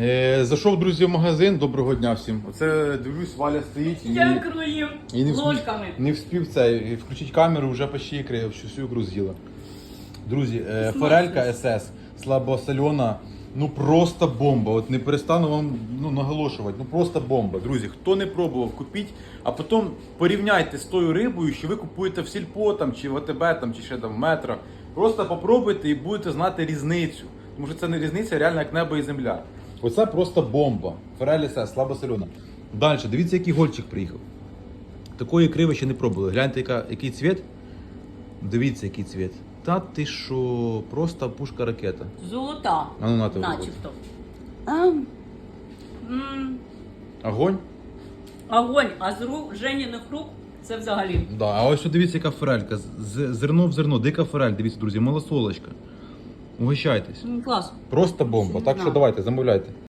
Е, зайшов, друзі, в магазин. Доброго дня всім. Оце дивлюсь, Валя стоїть і, Дякую. і не, вспів, Ложками. не вспів це. Включить камеру, вже почти ікри, всю всю ікру з'їла. Друзі, е, форелька СС, слабосольона, ну просто бомба. От не перестану вам ну, наголошувати, ну просто бомба. Друзі, хто не пробував, купіть, а потім порівняйте з тою рибою, що ви купуєте в сільпо там, чи в АТБ, там, чи ще там в метро. Просто попробуйте і будете знати різницю. Тому що це не різниця, реально як небо і земля. Оце просто бомба. Форель СС, слабосольона. Далі, дивіться, який гольчик приїхав. Такої ікри ви ще не пробували. Гляньте, яка, який цвіт. Дивіться, який цвіт. Та ти що, просто пушка ракета. Золота. А ну на тебе. Начебто. А, Огонь? огонь, а з рук Женіних рук це взагалі. Да. А ось що дивіться, яка форелька. З- Зерно в зерно, дика форель, дивіться, друзі, малосолочка. Угощайтесь. Клас. Просто бомба. Так що давайте, замовляйте.